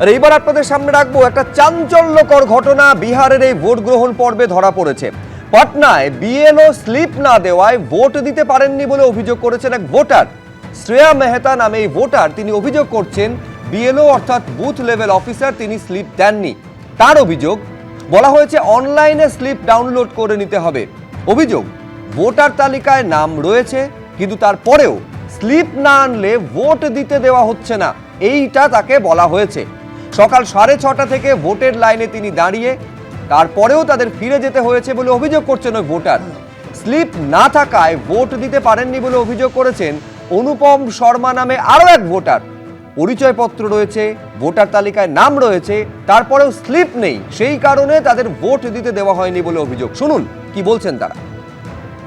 আর এইবার আপনাদের সামনে রাখব একটা চাঞ্চল্যকর ঘটনা। বিহারের এই ভোট গ্রহণ পর্বে ধরা পড়েছে। পাটনায় বিএলও স্লিপ না দেওয়ায় ভোট দিতে পারেননি বলে অভিযোগ করেছেন এক ভোটার। শ্রেয়া মেহতা নামে এই ভোটার তিনি অভিযোগ করছেন, বিএলও অর্থাৎ বুথ লেভেল অফিসার তিনি স্লিপ দেননি। তার অভিযোগ, বলা হয়েছে অনলাইনে স্লিপ ডাউনলোড করে নিতে হবে। অভিযোগ, ভোটার তালিকায় নাম রয়েছে, কিন্তু তারপরেও স্লিপ না আনলে ভোট দিতে দেওয়া হচ্ছে না। এইটা তাকে বলা হয়েছে। সকাল সাড়ে ছটা থেকে ভোটের লাইনে তিনি দাঁড়িয়ে তারপরেও তাদের ফিরে যেতে হয়েছে বলে অভিযোগ করছেন ওই ভোটার স্লিপ না থাকায় ভোট দিতে পারেননি বলে অভিযোগ করেছেন অনুপম শর্মা নামে আরও এক ভোটার পরিচয়পত্র রয়েছে ভোটার তালিকায় নাম রয়েছে তারপরেও স্লিপ নেই সেই কারণে তাদের ভোট দিতে দেওয়া হয়নি বলে অভিযোগ শুনুন কি বলছেন তারা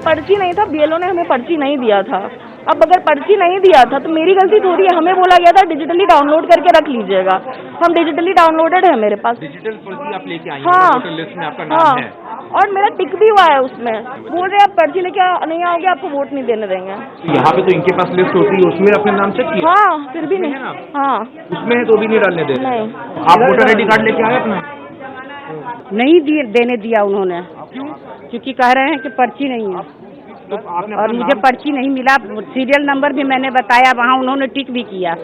पर्ची नहीं था बीएलओ ने हमें पर्ची नहीं दिया था अब अगर पर्ची नहीं दिया था तो मेरी गलती थोड़ी है। हमें बोला गया था डिजिटली डाउनलोड करके रख लीजिएगा। हम डिजिटली डाउनलोडेड है मेरे पास। डिजिटल पर्ची आप लेके आई हाँ लिस्ट में आपका नाम हाँ। है। और मेरा टिक भी हुआ है उसमें। बोल रहे आप पर्ची लेके नहीं आओगे आपको वोट नहीं देने देंगे। तो यहाँ पे तो इनके पास लिस्ट होती है उसमें अपने नाम चेक किया? हाँ फिर भी नहीं। हाँ उसमें है तो भी नहीं डालने दे। नहीं। आप वोटर आईडी कार्ड लेके आए अपना? नहीं दिए देने दिया उन्होंने। क्योंकि कह रहे हैं कि पर्ची नहीं है। तो आपने और मुझे पर्ची नहीं मिला सीरियल नंबर भी मैंने बताया वहाँ उन्होंने टिक भी किया।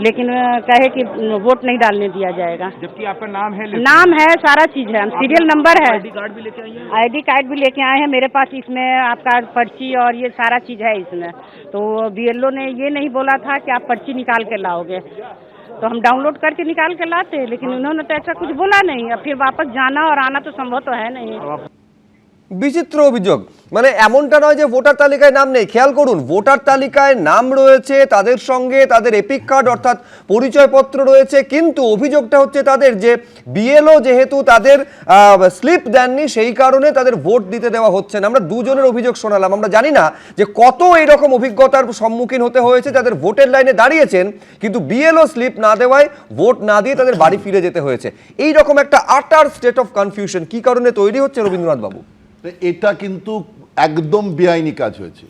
लेकिन कहे कि वोट नहीं डालने दिया जाएगा। जबकि आपका नाम है नाम है सारा चीज़ है। सीरियल नंबर है। आईडी कार्ड भी लेके आई हैं? आईडी कार्ड भी लेके आए हैं मेरे पास इसमें आपका पर्ची और ये सारा चीज़ है इसमें। तो बीएलओ ने ये नहीं बोला था कि आप पर्ची निकाल के लाओगे। तो हम डाउनलोड करके निकाल के लाते लेकिन उन्होंने तो ऐसा कुछ बोला नहीं। अब फिर वापस जाना और आना तो संभव तो है नहीं। বিচিত্র অভিযোগ। মানে এমনটা নয় যে ভোটার তালিকায় নাম নেই। খেয়াল করুন, ভোটার তালিকায় নাম রয়েছে, তাদের সঙ্গে তাদের এপিক কার্ড অর্থাৎ পরিচয়পত্র রয়েছে, কিন্তু অভিযোগটা হচ্ছে তাদের যে বিএলও যেহেতু তাদের স্লিপ দেননি, সেই কারণে তাদের ভোট দিতে দেওয়া হচ্ছে না। আমরা দুজনের অভিযোগ শোনালাম। আমরা জানি না যে কত এরকম অভিজ্ঞতার সম্মুখীন হতে হয়েছে, তাদের ভোটের লাইনে দাঁড়িয়েছেন, কিন্তু বিএলও স্লিপ না দেওয়ায় ভোট না দিয়ে তাদের বাড়ি ফিরে যেতে হয়েছে। এই রকম একটা আটার স্টেট অফ কনফিউশন কি কারণে তৈরি হচ্ছে রবীন্দ্রনাথ বাবু এটা কিন্তু একদম বেআইনি কাজ হয়েছে।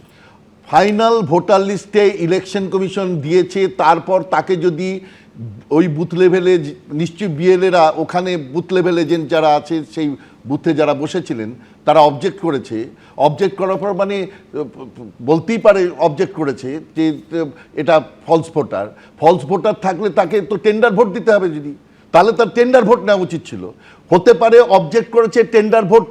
ফাইনাল ভোটার লিস্টে ইলেকশন কমিশন দিয়েছে, তারপর তাকে যদি ওই বুথ লেভেলে নিশ্চয়ই বিএলএরা ওখানে বুথ লেভেলে যে যারা আছে, সেই বুথে যারা বসেছিলেন, তারা অবজেক্ট করেছে। অবজেক্ট করার পর মানে বলতেই পারে অবজেক্ট করেছে যে, এটা ফলস ভোটার ফলস ভোটার থাকলে তাকে তো টেন্ডার ভোট দিতে হবে যদি। তাহলে তার টেন্ডার ভোট নেওয়া উচিত ছিল। হতে পারে অবজেক্ট করেছে টেন্ডার ভোট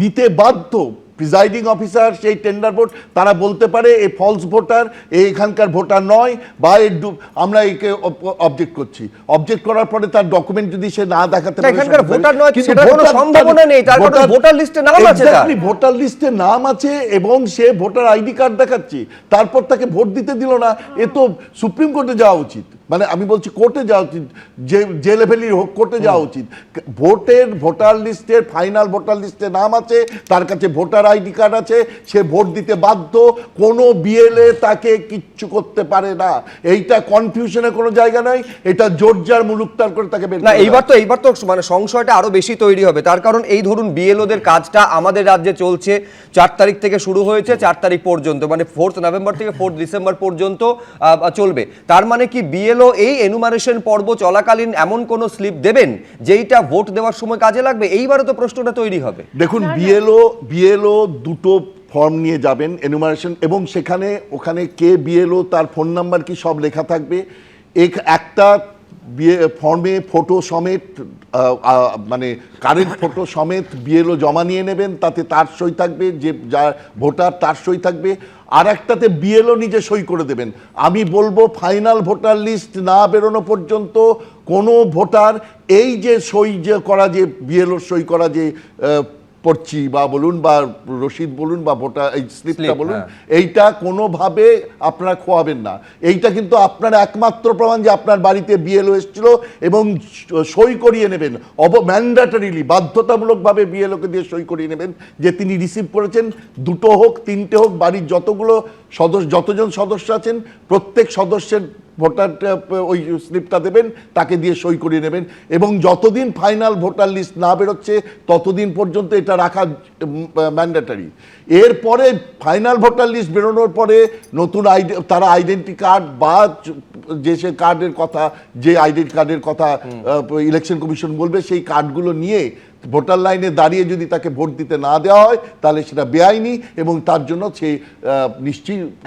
নিতে বাধ্য। প্রিজাইডিং অফিসার সেই টেন্ডার ভোট তারা বলতে পারে এ ফলস ভোটার এ এখানকার ভোটার নয় বা এ আমরা একে অবজেক্ট করছি। অবজেক্ট করার পরে তার ডকুমেন্ট যদি সে না দেখাতে না, এখানকার ভোটার নয়, সেটার কোনো সম্ভাবনা নেই, তার কারণ ভোটার লিস্টে নাম আছে। ভোটার লিস্টে নাম আছে এবং সে ভোটার আইডি কার্ড দেখাচ্ছে। তারপর তাকে ভোট দিতে দিল না এ তো সুপ্রিম কোর্টে যাওয়া উচিত। মানে আমি বলছি কোর্টে যাওয়া উচিত যে যে লেভেলের হোক কোর্টে যাওয়া উচিত। ভোটের ভোটার লিস্টের ফাইনাল ভোটার লিস্টে নাম আছে তার কাছে ভোটার আইডি কার্ড আছে সে ভোট দিতে বাধ্য কোনো বিএলএ তাকে কিচ্ছু করতে পারে না। এইটা কনফিউশনের কোনো জায়গা নাই এটা জোরজার মুলুকতার করে তাকে না এইবার তো এইবার তো মানে সংশয়টা আরও বেশি তৈরি হবে। তার কারণ এই ধরুন বিএলওদের কাজটা আমাদের রাজ্যে চলছে চার তারিখ থেকে শুরু হয়েছে চার তারিখ পর্যন্ত মানে ফোর্থ নভেম্বর থেকে ফোর্থ ডিসেম্বর পর্যন্ত চলবে। তার মানে কি বিএলও এই এনুমারেশন পর্ব চলাকালীন এমন কোনো স্লিপ দেবেন যেইটা ভোট দেওয়ার সময় কাজে লাগবে? এইবারও তো প্রশ্নটা তৈরি হবে। দেখুন বিএলও বিএলও দুটো ফর্ম নিয়ে যাবেন এনুমারেশন এবং সেখানে, ওখানে কে বিএলও তার ফোন নাম্বার কি সব লেখা থাকবে। এক- একটা বিয়ে ফর্মে ফটো সমেত মানে কারেন্ট ফটো সমেত বিএলও জমা নিয়ে নেবেন, তাতে তার সই থাকবে, যে যার ভোটার তার সই থাকবে। আর একটাতে বিএলও নিজে সই করে দেবেন। আমি বলব ফাইনাল ভোটার লিস্ট না বেরোনো পর্যন্ত কোনো ভোটার এই যে সই যে করা যে বিএলও সই করা যে পড়ছি বা বলুন বা রসিদ বলুন বা ভোটার এই স্লিপটা বলুন হ্যাঁ। এইটা কোনোভাবে আপনারা খোয়াবেন না এইটা কিন্তু আপনার একমাত্র প্রমাণ যে আপনার বাড়িতে বিএলও এসেছিল এবং সই করিয়ে নেবেন অব ম্যান্ডাটরিলি বাধ্যতামূলকভাবে বিএলওকে দিয়ে সই করিয়ে নেবেন যে তিনি রিসিভ করেছেন দুটো হোক তিনটে হোক বাড়ির যতগুলো সদস্য যতজন সদস্য আছেন প্রত্যেক সদস্যের ভোটার ওই স্লিপটা দেবেন তাকে দিয়ে সই করিয়ে নেবেন। এবং যতদিন ফাইনাল ভোটার লিস্ট না বেরোচ্ছে ততদিন পর্যন্ত এটা রাখা ম্যান্ডেটারি এরপরে ফাইনাল ভোটার লিস্ট বেরোনোর পরে নতুন আইডি তারা আইডেন্টি কার্ড বা যে সে কার্ডের কথা যে আইডেন্টি কার্ডের কথা ইলেকশন কমিশন বলবে সেই কার্ডগুলো নিয়ে ভোটার লাইনে দাঁড়িয়ে যদি তাকে ভোট দিতে না দেওয়া হয় তাহলে সেটা বেআইনি এবং তার জন্য সে আহ,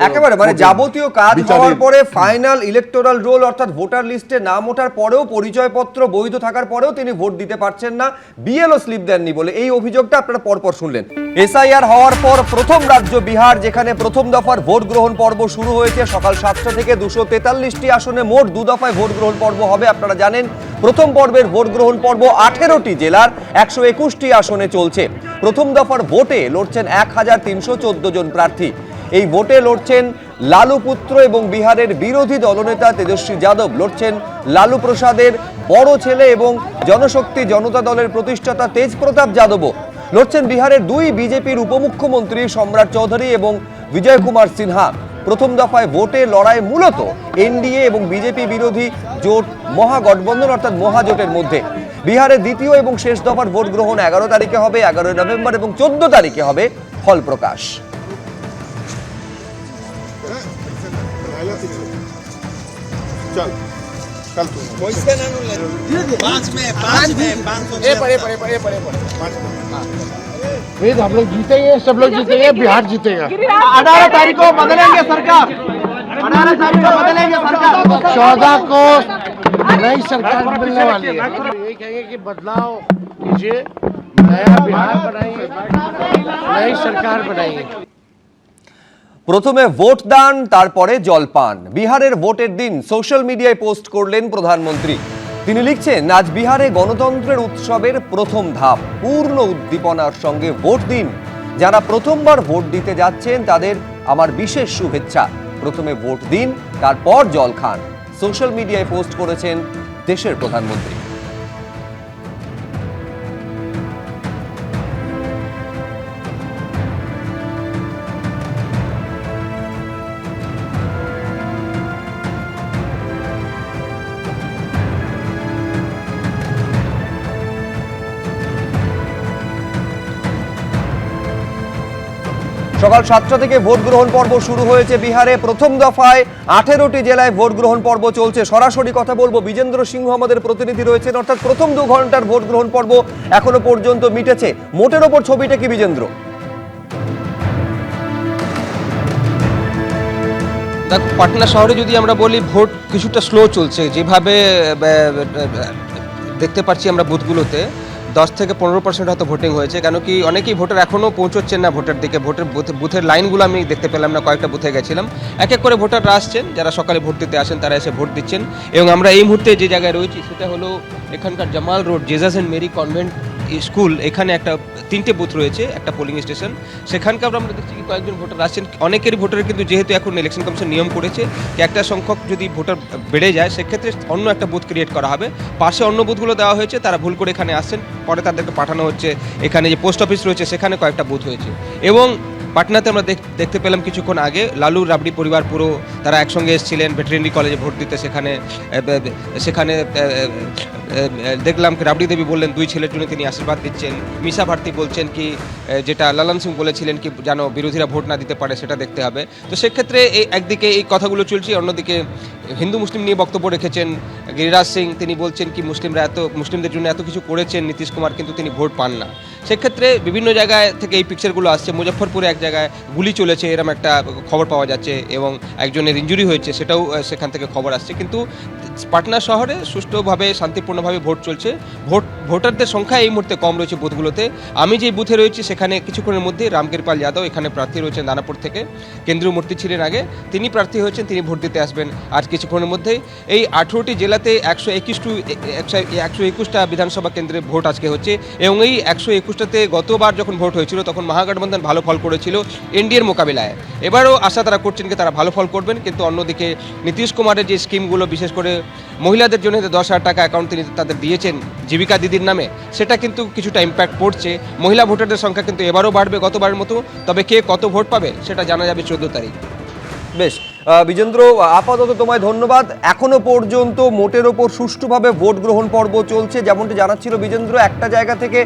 একেবারে মানে যাবতীয় কাজ হওয়ার পরে ফাইনাল ইলেকটোরাল রোল অর্থাৎ ভোটার লিস্টে নাম ওঠার পরেও পরিচয়পত্র বৈধ থাকার পরেও তিনি ভোট দিতে পারছেন না। বিএলও স্লিপ দেননি বলে এই অভিযোগটা আপনারা পরপর শুনলেন। এসআইআর হওয়ার পর প্রথম রাজ্য বিহার যেখানে প্রথম দফার ভোট গ্রহণ পর্ব শুরু হয়েছে সকাল সাতটা থেকে দুশো তেতাল্লিশটি আসনে মোট দু দফায় ভোট গ্রহণ পর্ব হবে আপনারা জানেন। প্রথম পর্বের ভোট গ্রহণ পর্ব আঠেরোটি জেলার একশো একুশটি আসনে চলছে। প্রথম দফার ভোটে লড়ছেন এক হাজার তিনশো চোদ্দ জন প্রার্থী। এই ভোটে লড়ছেন লালু পুত্র এবং বিহারের বিরোধী দলনেতা তেজস্বী যাদব। লড়ছেন লালু প্রসাদের বড় ছেলে এবং জনশক্তি জনতা দলের প্রতিষ্ঠাতা তেজ প্রতাপ যাদবও। লড়ছেন বিহারের দুই বিজেপির উপমুখ্যমন্ত্রী সম্রাট চৌধুরী এবং বিজয় কুমার সিনহা। প্রথম দফায় ভোটে লড়াই মূলত এনডিএ এবং বিজেপি বিরোধী জোট মহাগঠবন্ধন অর্থাৎ মহাজোটের মধ্যে বিহারের দ্বিতীয় এবং শেষ দফার ভোট গ্রহণ এগারো তারিখে হবে এগারোই নভেম্বর এবং চোদ্দ তারিখে হবে ফল প্রকাশ चल चल तू वेद हम लोग जीतेंगे सब लोग जीतेंगे बिहार जीतेगा अठारह तारीख को बदलेंगे सरकार अठारह तारीख को बदलेंगे सरकार चौदह को नई सरकार मिलने वाली है यही कहेंगे कि बदलाव कीजिए नया बिहार बनाइए नई सरकार बनाइए প্রথমে ভোট দান তারপরে জলপান বিহারের ভোটের দিন সোশ্যাল মিডিয়ায় পোস্ট করলেন প্রধানমন্ত্রী তিনি লিখছেন, আজ বিহারে গণতন্ত্রের উৎসবের প্রথম ধাপ, পূর্ণ উদ্দীপনার সঙ্গে ভোট দিন। যারা প্রথমবার ভোট দিতে যাচ্ছেন, তাদের আমার বিশেষ শুভেচ্ছা। প্রথমে ভোট দিন, তারপর জল খান। সোশ্যাল মিডিয়ায় পোস্ট করেছেন দেশের প্রধানমন্ত্রী। সকাল সাতটা থেকে ভোট গ্রহণ পর্ব শুরু হয়েছে বিহারে। প্রথম দফায় আঠেরোটি জেলায় ভোট গ্রহণ পর্ব চলছে। সরাসরি কথা বলব, বিজেন্দ্র সিংহ আমাদের প্রতিনিধি রয়েছেন। অর্থাৎ প্রথম দু ঘণ্টার ভোট গ্রহণ পর্ব এখনও পর্যন্ত মিটেছে। মোটের ওপর ছবিটা কি, বিজেন্দ্র? দেখো, পাটনা শহরে যদি আমরা বলি, ভোট কিছুটা স্লো চলছে। যেভাবে দেখতে পাচ্ছি আমরা বুথগুলোতে। দশ থেকে পনেরো পার্সেন্ট হয়তো ভোটিং হয়েছে, কেন কি অনেকেই ভোটার এখনও পৌঁছচ্ছেন না ভোটের দিকে। ভোটের বুথ- বুথের লাইনগুলো আমি দেখতে পেলাম না, কয়েকটা বুথে গেছিলাম। এক এক করে ভোটাররা আসছেন, যারা সকালে ভোট দিতে আসেন তারা এসে ভোট দিচ্ছেন। এবং আমরা এই মুহূর্তে যে জায়গায় রয়েছি, সেটা হলো এখানকার Jamal road Jesus and Mary convent school, এখানে একটা, তিনটে বুথ রয়েছে, একটা পোলিং স্টেশন সেখানকার আমরা দেখছি কয়েকজন ভোটার আসছেন। অনেকের ভোটার কিন্তু যেহেতু এখন ইলেকশন কমিশন নিয়ম করেছে, যে একটা সংখ্যক যদি ভোটার বেড়ে যায়, সেক্ষেত্রে অন্য একটা বুথ ক্রিয়েট করা হবে। পাশে অন্য বুথগুলো দেওয়া হয়েছে, তারা ভুল করে এখানে আসছেন। পরে তাদেরকে পাঠানো হচ্ছে। এখানে যে পোস্ট অফিস রয়েছে, সেখানে কয়েকটা বুথ হয়েছে। এবং পাটনাতে আমরা দেখ- দেখতে পেলাম কিছুক্ষণ আগে। লালু, রাবড়ি পরিবার পুরো তারা একসঙ্গে এসেছিলেন, ভেটেরিনারি কলেজে ভোট দিতে সেখানে সেখানে দেখলাম রাবড়ি দেবী বললেন, দুই ছেলের জন্য তিনি আশীর্বাদ দিচ্ছেন। মিশা ভারতী বলছেন কি যেটা লালন সিং বলেছিলেন কি, যেন বিরোধীরা ভোট না দিতে পারে, সেটা দেখতে হবে। তো সেক্ষেত্রে এই একদিকে এই কথাগুলো চলছে, অন্যদিকে হিন্দু মুসলিম নিয়ে বক্তব্য রেখেছেন গিরিরাজ সিং, তিনি বলছেন কি, মুসলিমরা এত, মুসলিমদের জন্য এত কিছু করেছেন, নীতিশ কুমার কিন্তু তিনি ভোট পান না। সেক্ষেত্রে বিভিন্ন জায়গায় থেকে এই পিকচারগুলো আসছে, মুজফ্ফরপুরে এক জায়গায় গুলি চলেছে এরকম একটা খবর পাওয়া যাচ্ছে এবং একজনের ইঞ্জুরি হয়েছে, সেটাও সেখান থেকে খবর আসছে। কিন্তু পাটনা শহরে সুষ্ঠুভাবে, শান্তিপূর্ণভাবে ভোট চলছে। ভোট, ভোটারদের সংখ্যা এই মুহূর্তে কম রয়েছে বুথগুলোতে। আমি যে বুথে রয়েছি, সেখানে কিছুক্ষণের মধ্যে রামকৃপাল যাদব এখানে প্রার্থী রয়েছেন দানাপুর থেকে। কেন্দ্রীয় মূর্তি ছিলেন আগে, তিনি প্রার্থী হয়েছেন, তিনি ভোট দিতে আসবেন আর কিছুক্ষণের মধ্যেই। এই আঠেরোটি জেলাতে একশো একুশ টু একশো একশো একুশটা বিধানসভা কেন্দ্রে ভোট আজকে হচ্ছে এবং এই একশো একুশটাতে গতবার যখন ভোট হয়েছিল তখন মহাগঠবন্ধন ভালো ফল করেছিল এনডিএর মোকাবিলায়। এবারও আশা তারা করছেন কি তারা ভালো ফল করবেন, কিন্তু অন্যদিকে নীতিশ কুমারের যে স্কিমগুলো বিশেষ করে মহিলাদের জন্য দশ হাজার টাকা অ্যাকাউন্ট তিনি তাদের দিয়েছেন জীবিকা দিদির নামে, সেটা কিন্তু কিছুটা ইম্প্যাক্ট পড়ছে। মহিলা ভোটারদের সংখ্যা কিন্তু এবারও বাড়বে গতবারের মতো, তবে কে কত ভোট পাবে সেটা জানা যাবে চোদ্দ তারিখ। বেশ বিজেন্দ্র, আপাতত তোমায় ধন্যবাদ। এখনও পর্যন্ত মোটের ওপর সুষ্ঠুভাবে ভোট গ্রহণ পর্ব চলছে, যেমনটি জানাচ্ছিল বিজেন্দ্র। একটা জায়গা থেকে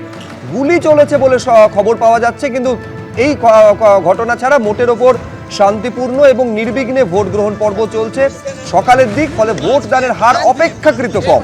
গুলি চলেছে বলে খবর পাওয়া যাচ্ছে, কিন্তু এই ঘটনা ছাড়া মোটের ওপর শান্তিপূর্ণ এবং নির্বিঘ্নে ভোট গ্রহণ পর্ব চলছে। সকালের দিক, ফলে ভোটদানের হার অপেক্ষাকৃত কম।